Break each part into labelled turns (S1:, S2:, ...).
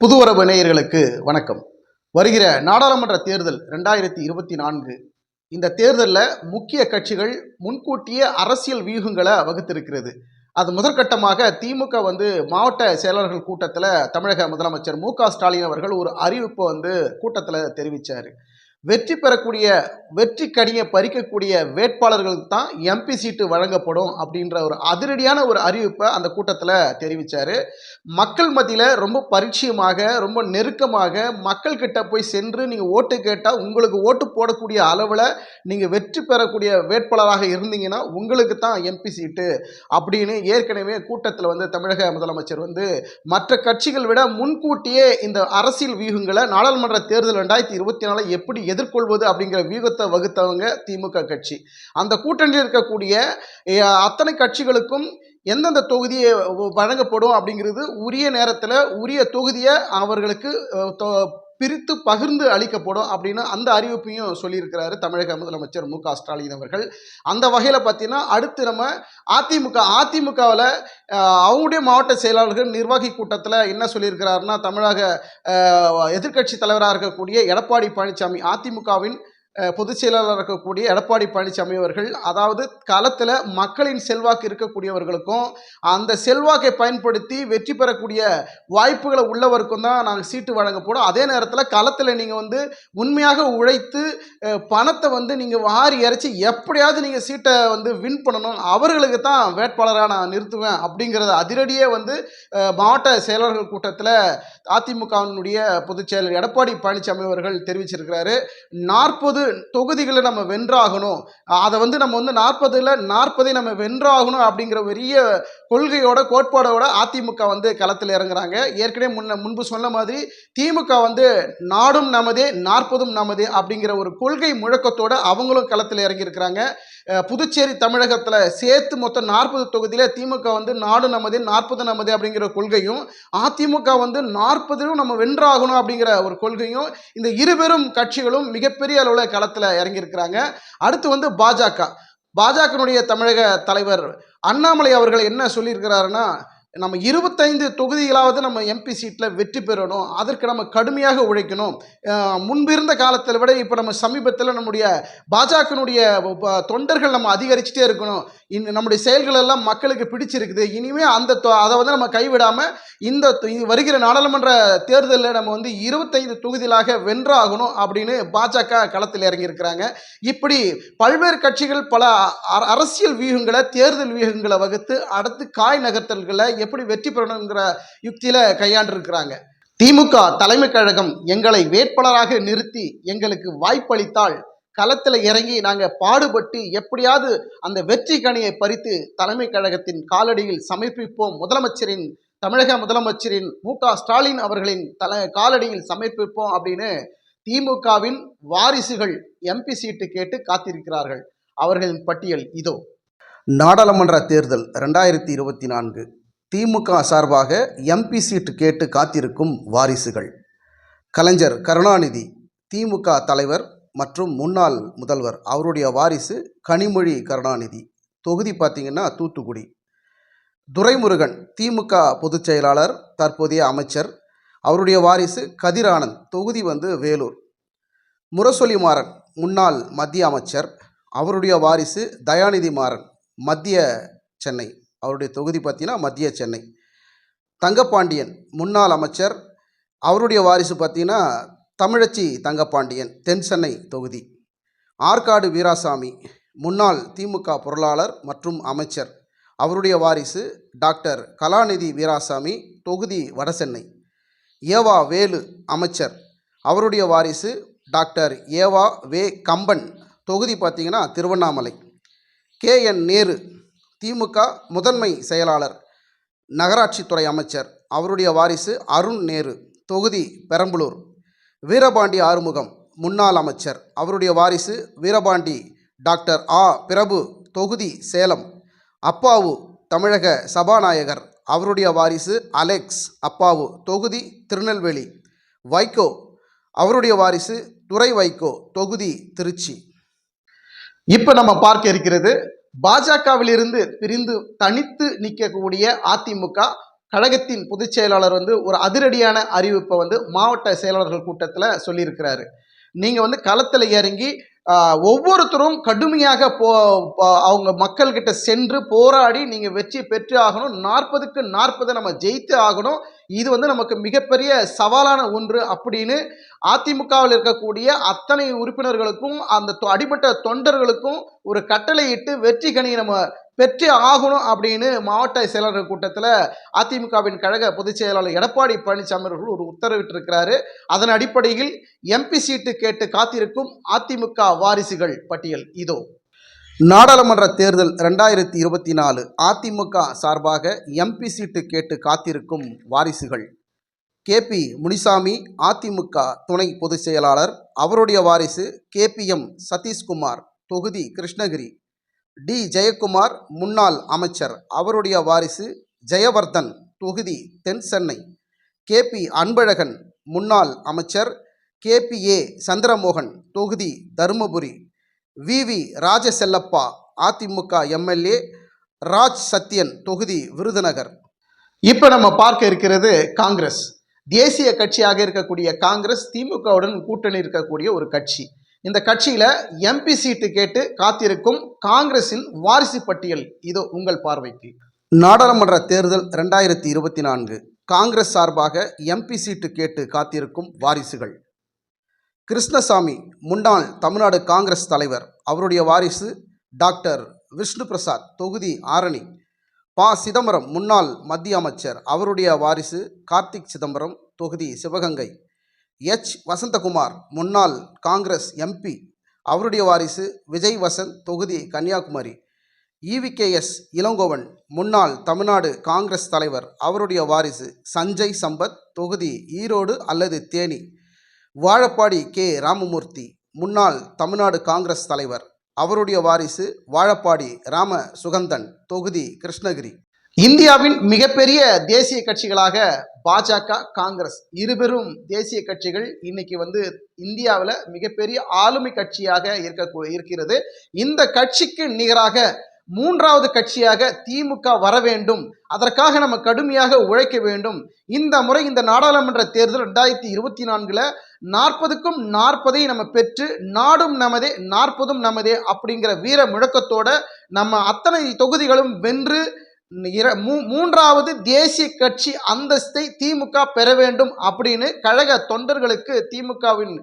S1: புதுவரவு நேயர்களுக்கு வணக்கம். வருகிற நாடாளுமன்ற தேர்தல் ரெண்டாயிரத்தி இருபத்தி நான்கு இந்த தேர்தலில் முக்கிய கட்சிகள் முன்கூட்டியே அரசியல் வியூகங்களை வகுத்திருக்கிறது. அது முதற்கட்டமாக திமுக வந்து மாவட்ட செயலாளர்கள் கூட்டத்தில் தமிழக முதலமைச்சர் மு க ஸ்டாலின் அவர்கள் ஒரு அறிவிப்பை வந்து கூட்டத்தில் தெரிவித்தார் வெற்றி பெறக்கூடிய வெற்றி கனியை பறிக்கக்கூடிய வேட்பாளர்களுக்கு தான் எம்பி சீட்டு வழங்கப்படும் அப்படின்ற ஒரு அதிரடியான ஒரு அறிவிப்பை அந்த கூட்டத்தில் தெரிவித்தார் மக்கள் மத்தியில் ரொம்ப பரிச்சயமாக ரொம்ப நெருக்கமாக மக்கள்கிட்ட போய் சென்று நீங்கள் ஓட்டு கேட்டால் உங்களுக்கு ஓட்டு போடக்கூடிய அளவில் நீங்கள் வெற்றி பெறக்கூடிய வேட்பாளராக இருந்தீங்கன்னா உங்களுக்கு தான் எம்பி சீட்டு அப்படின்னு ஏற்கனவே கூட்டத்தில் வந்து தமிழக முதலமைச்சர் வந்து மற்ற கட்சிகள் விட முன்கூட்டியே இந்த அரசியல் வியூகங்களை நாடாளுமன்ற தேர்தல் ரெண்டாயிரத்தி இருபத்தி நாலு எப்படி எதிர்கொள்வது அப்படிங்கிற வியூகத்தை வகுத்தவங்க திமுக கட்சி. அந்த கூட்டணியில் இருக்கக்கூடிய அத்தனை கட்சிகளுக்கும் எந்தெந்த தொகுதியை வழங்கப்படும் அப்படிங்கிறது உரிய நேரத்தில் உரிய தொகுதியை அவர்களுக்கு தொ- பிரித்து பகிர்ந்து அளிக்கப்படும் அப்படின்னு அந்த அறிவிப்பையும் சொல்லியிருக்கிறாரு தமிழக முதலமைச்சர் மு க ஸ்டாலின் அவர்கள். அந்த வகையில் பார்த்தீங்கன்னா அடுத்து நம்ம அதிமுக அதிமுகவில் அவங்களுடைய மாவட்ட செயலாளர்கள் நிர்வாகி கூட்டத்தில் என்ன சொல்லியிருக்கிறாருன்னா தமிழக எதிர்க்கட்சி தலைவராக இருக்கக்கூடிய எடப்பாடி பழனிசாமி அதிமுகவின் பொதுச் செயலாளராக இருக்கக்கூடிய எடப்பாடி பழனிசாமி அவர்கள் அதாவது களத்தில் மக்களின் செல்வாக்கு இருக்கக்கூடியவர்களுக்கும் அந்த செல்வாக்கை பயன்படுத்தி வெற்றி பெறக்கூடிய வாய்ப்புகளை உள்ளவருக்கும் தான் நாங்கள் சீட்டு வழங்க போடும் அதே நேரத்தில் களத்தில் நீங்கள் வந்து உண்மையாக உழைத்து பணத்தை வந்து நீங்கள் வாரி இறைச்சி எப்படியாவது நீங்கள் சீட்டை வந்து வின் பண்ணணும் அவர்களுக்கு தான் வேட்பாளராக நான் நிறுத்துவேன் அப்படிங்கிறத அதிரடியே வந்து மாவட்ட செயலாளர்கள் கூட்டத்தில் அதிமுகவினுடைய பொதுச் செயலர் எடப்பாடி பழனிசாமி அவர்கள் தெரிவிச்சிருக்கிறாரு. நாற்பது தொகுதிகளை நம்ம வென்றாகணும். அதை வந்து நம்ம வந்து நாற்பதுல நாற்பதை நம்ம வென்றாகணும் அப்படிங்கிற பெரிய கொள்கையோட கோட்பாடோட அதிமுக வந்து களத்தில் இறங்குறாங்க. ஏற்கனவே முன்ன முன்பு சொன்ன மாதிரி திமுக வந்து நாடும் நமதே நாற்பதும் நமதே அப்படிங்கிற ஒரு கொள்கை முழக்கத்தோட அவங்களும் களத்தில் இறங்கியிருக்கிறாங்க. புதுச்சேரி தமிழகத்தில் சேர்த்து மொத்தம் நாற்பது தொகுதியில் திமுக வந்து நாடு நமதி நாற்பது நமது அப்படிங்கிற கொள்கையும் அதிமுக வந்து நாற்பதிலும் நம்ம வென்றாகணும் அப்படிங்கிற ஒரு கொள்கையும் இந்த இருபெரும் கட்சிகளும் மிகப்பெரிய அளவில் களத்தில் இறங்கியிருக்கிறாங்க. அடுத்து வந்து பாஜக. பாஜகனுடைய தமிழக தலைவர் அண்ணாமலை அவர்கள் என்ன சொல்லியிருக்கிறாருன்னா நம்ம இருபத்தைந்து தொகுதிகளாவது நம்ம எம்பி சீட்டில் வெற்றி பெறணும். அதற்கு நம்ம கடுமையாக உழைக்கணும். முன்பிருந்த காலத்தில் விட இப்போ நம்ம சமீபத்தில் நம்முடைய பாஜகனுடைய தொண்டர்கள் நம்ம அதிகரிச்சுட்டே இருக்கணும். இன் நம்முடைய செயல்கள் எல்லாம் மக்களுக்கு பிடிச்சிருக்குது. இனிமே அந்த தொ- அதை வந்து நம்ம கைவிடாமல் இந்த தொ- இது வருகிற நாடாளுமன்ற தேர்தலில் நம்ம வந்து இருபத்தைந்து தொகுதிகளாக வென்றாகணும் அப்படின்னு பாஜக களத்தில் இறங்கியிருக்கிறாங்க. இப்படி பல்வேறு கட்சிகள் பல அ- அரசியல் வியூகங்களை தேர்தல் வியூகங்களை வகுத்து அடுத்து காய் நகர்த்தல்களை எப்படி வெற்றி பெறணுங்கிற யுக்தியில் கையாண்டிருக்கிறாங்க. திமுக தலைமை கழகம் எங்களை வேட்பாளராக நிறுத்தி எங்களுக்கு வாய்ப்பளித்தால் களத்தில் இறங்கி நாங்கள் பாடுபட்டு எப்படியாவது அந்த வெற்றி கனியை பறித்து தலைமை கழகத்தின் காலடியில் சமர்ப்பிப்போம். முதலமைச்சரின் தமிழக முதலமைச்சரின் மு க ஸ்டாலின் அவர்களின் தல காலடியில் சமர்ப்பிப்போம் அப்படின்னு திமுகவின் வாரிசுகள் எம்பி சீட்டு கேட்டு காத்திருக்கிறார்கள். அவர்களின் பட்டியல் இதோ. நாடாளுமன்ற தேர்தல் ரெண்டாயிரத்தி இருபத்தி நான்கு. திமுக சார்பாக எம்பி சீட்டு கேட்டு காத்திருக்கும் வாரிசுகள். கலைஞர் கருணாநிதி திமுக தலைவர் மற்றும் முன்னாள் முதல்வர் அவருடைய வாரிசு கனிமொழி கருணாநிதி. தொகுதி பார்த்திங்கன்னா தூத்துக்குடி. துரைமுருகன் திமுக பொதுச் செயலாளர் தற்போதைய அமைச்சர். அவருடைய வாரிசு கதிரானந்த் தொகுதி வந்து வேலூர். முரசொலி மாறன் முன்னாள் மத்திய அமைச்சர். அவருடைய வாரிசு தயாநிதி மாறன் மத்திய சென்னை. அவருடைய தொகுதி பார்த்தீங்கன்னா மத்திய சென்னை. தங்கப்பாண்டியன் முன்னாள் அமைச்சர். அவருடைய வாரிசு பார்த்தீங்கன்னா தமிழச்சி தங்கப்பாண்டியன் தென் சென்னை தொகுதி. ஆற்காடு வீராசாமி முன்னாள் திமுக பொருளாளர் மற்றும் அமைச்சர். அவருடைய வாரிசு டாக்டர் கலாநிதி வீராசாமி தொகுதி வடசென்னை. ஏவா வேலு அமைச்சர். அவருடைய வாரிசு டாக்டர் ஏவா வே கம்பன் தொகுதி பார்த்தீங்கன்னா திருவண்ணாமலை. கே என் நேரு திமுக முதன்மை செயலாளர் நகராட்சித்துறை அமைச்சர் அவருடைய வாரிசு அருண் நேரு தொகுதி பெரம்பலூர். வீரபாண்டி ஆறுமுகம் முன்னாள் அமைச்சர் அவருடைய வாரிசு வீரபாண்டி டாக்டர் ஆ. பிரபு தொகுதி சேலம். அப்பாவு தமிழக சபாநாயகர் அவருடைய வாரிசு அலெக்ஸ் அப்பாவு தொகுதி திருநெல்வேலி. வைகோ அவருடைய வாரிசு துறை வைகோ தொகுதி திருச்சி. இப்போ நம்ம பார்க்க இருக்கிறது பாஜகவிலிருந்து பிரிந்து தனித்து நிற்கக்கூடிய அதிமுக கழகத்தின் பொதுச் செயலாளர் வந்து ஒரு அதிரடியான அறிவிப்பை வந்து மாவட்ட செயலாளர்கள் கூட்டத்தில் சொல்லியிருக்கிறாரு. நீங்கள் வந்து களத்தில் இறங்கி ஒவ்வொருத்தரும் கடுமையாக போ அவங்க மக்கள்கிட்ட சென்று போராடி நீங்கள் வெற்றி பெற்று ஆகணும். நாற்பதுக்கு நாற்பதை நம்ம ஜெயித்து ஆகணும். இது வந்து நமக்கு மிகப்பெரிய சவாலான ஒன்று அப்படின்னு அதிமுகவில் இருக்கக்கூடிய அத்தனை உறுப்பினர்களுக்கும் அந்த தொ- அடிமட்ட தொண்டர்களுக்கும் ஒரு கட்டளையிட்டு வெற்றி கணியை நம்ம பெற்றே ஆகணும் அப்படின்னு மாவட்ட செயலாளர் கூட்டத்தில் அதிமுகவின் கழக பொதுச் செயலாளர் எடப்பாடி பழனிசாமி அவர்கள் ஒரு உத்தரவிட்டிருக்கிறாரு. அதன் அடிப்படையில் எம்பி சீட்டு கேட்டு காத்திருக்கும் அதிமுக வாரிசுகள் பட்டியல் இதோ. நாடாளுமன்ற தேர்தல் ரெண்டாயிரத்தி இருபத்தி நாலு அதிமுக சார்பாக எம்பி சீட்டு கேட்டு காத்திருக்கும் வாரிசுகள். கேபி முனிசாமி அதிமுக துணை பொதுச் செயலாளர் அவருடைய வாரிசு கேபிஎம் சதீஷ்குமார் தொகுதி கிருஷ்ணகிரி. டி. ஜெயக்குமார் முன்னாள் அமைச்சர். அவருடைய வாரிசு ஜெயவர்தன். தொகுதி தென் சென்னை. கேபி அன்பழகன் முன்னாள் அமைச்சர். கேபிஏ சந்திரமோகன் தொகுதி Dharmapuri. VV Rajasellappa AIADMK MLA. Raj Sathyan தொகுதி விருதுநகர். இப்போ நம்ம பார்க்க இருக்கிறது காங்கிரஸ். தேசிய கட்சியாக இருக்கக்கூடிய காங்கிரஸ் திமுகவுடன் கூட்டணி இருக்கக்கூடிய ஒரு கட்சி. இந்த கட்சியில் எம்பி சீட்டு கேட்டு காத்திருக்கும் காங்கிரஸின் வாரிசு பட்டியல் இதோ உங்கள் பார்வைக்கு. நாடாளுமன்ற தேர்தல் ரெண்டாயிரத்தி இருபத்தி நான்கு. காங்கிரஸ் சார்பாக எம்பி சீட்டு கேட்டு காத்திருக்கும் வாரிசுகள். கிருஷ்ணசாமி முன்னாள் தமிழ்நாடு காங்கிரஸ் தலைவர் அவருடைய வாரிசு டாக்டர் விஷ்ணு பிரசாத் தொகுதி ஆரணி. ப. சிதம்பரம் முன்னாள் மத்திய அமைச்சர் அவருடைய வாரிசு கார்த்திக் சிதம்பரம் தொகுதி சிவகங்கை. எச். வசந்தகுமார் முன்னாள் காங்கிரஸ் எம்பி அவருடைய வாரிசு விஜய் வசந்த் தொகுதி கன்னியாகுமரி. இவிகேஎஸ் இளங்கோவன் முன்னாள் தமிழ்நாடு காங்கிரஸ் தலைவர். அவருடைய வாரிசு சஞ்சய் சம்பத் தொகுதி ஈரோடு அல்லது தேனி. வாழப்பாடி கே. ராமமூர்த்தி முன்னாள் தமிழ்நாடு காங்கிரஸ் தலைவர். அவருடைய வாரிசு வாழப்பாடி ராம சுகந்தன் தொகுதி கிருஷ்ணகிரி. இந்தியாவின் மிகப்பெரிய தேசிய கட்சிகளாக பாஜக காங்கிரஸ் இருபெரும் தேசிய கட்சிகள் இன்னைக்கு வந்து இந்தியாவில் மிகப்பெரிய ஆளுமை கட்சியாக இருக்க இருக்கிறது. இந்த கட்சிக்கு நிகராக மூன்றாவது கட்சியாக திமுக வர வேண்டும். அதற்காக நம்ம கடுமையாக உழைக்க வேண்டும். இந்த முறை இந்த நாடாளுமன்ற தேர்தல் ரெண்டாயிரத்தி இருபத்தி நான்குல நாற்பதுக்கும் நாற்பதை நம்ம பெற்று நாடும் நமதே நாற்பதும் நமதே அப்படிங்கிற வீர முழக்கத்தோட நம்ம அத்தனை தொகுதிகளும் வென்று இர- மூ- மூன்றாவது தேசிய கட்சி அந்தஸ்தை திமுக பெற வேண்டும் அப்படின்னு கழக தொண்டர்களுக்கு திமுகவின்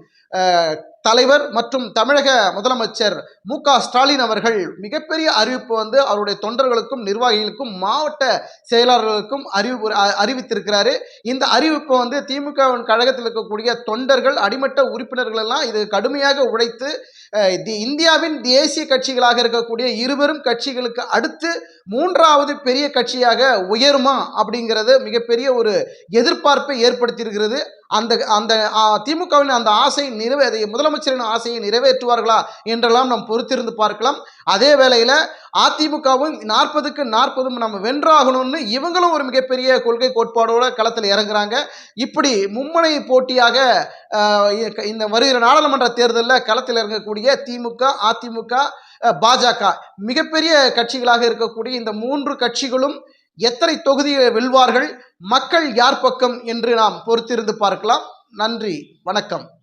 S1: தலைவர் மற்றும் தமிழக முதலமைச்சர் மு க ஸ்டாலின் அவர்கள் மிகப்பெரிய அறிவிப்பு வந்து அவருடைய தொண்டர்களுக்கும் நிர்வாகிகளுக்கும் மாவட்ட செயலாளர்களுக்கும் அறிவிப்பு அ- அறிவித்திருக்கிறாரு. இந்த அறிவிப்பை வந்து திமுகவின் கழகத்தில் இருக்கக்கூடிய தொண்டர்கள் அடிமட்ட உறுப்பினர்கள் எல்லாம் இது கடுமையாக உழைத்து தி- இந்தியாவின் தேசிய கட்சிகளாக இருக்கக்கூடிய இருவரும் கட்சிகளுக்கு அடுத்து மூன்றாவது பெரிய கட்சியாக உயருமா அப்படிங்கிறது மிகப்பெரிய ஒரு எதிர்பார்ப்பை ஏற்படுத்தியிருக்கிறது. அந்த அந்த திமுகவின் அந்த ஆசை நிறைவே முதலமைச்சரின் ஆசையை நிறைவேற்றுவார்களா என்றெல்லாம் நாம் பொறுத்திருந்து பார்க்கலாம். அதே வேளையில் அதிமுகவும் நாற்பதுக்கு நாற்பதும் நம்ம வென்றாகணும்னு இவங்களும் ஒரு மிகப்பெரிய கொள்கை கோட்பாடோட களத்தில் இறங்குறாங்க. இப்படி மும்முனை போட்டியாக இந்த வருகிற நாடாளுமன்ற தேர்தலில் களத்தில் இறங்கக்கூடிய திமுக அதிமுக பாஜக மிகப்பெரிய கட்சிகளாக இருக்கக்கூடிய இந்த மூன்று கட்சிகளும் எத்தனை தொகுதியை வெல்வார்கள் மக்கள் யார் பக்கம் என்று நாம் பொறுத்திருந்து பார்க்கலாம். நன்றி வணக்கம்.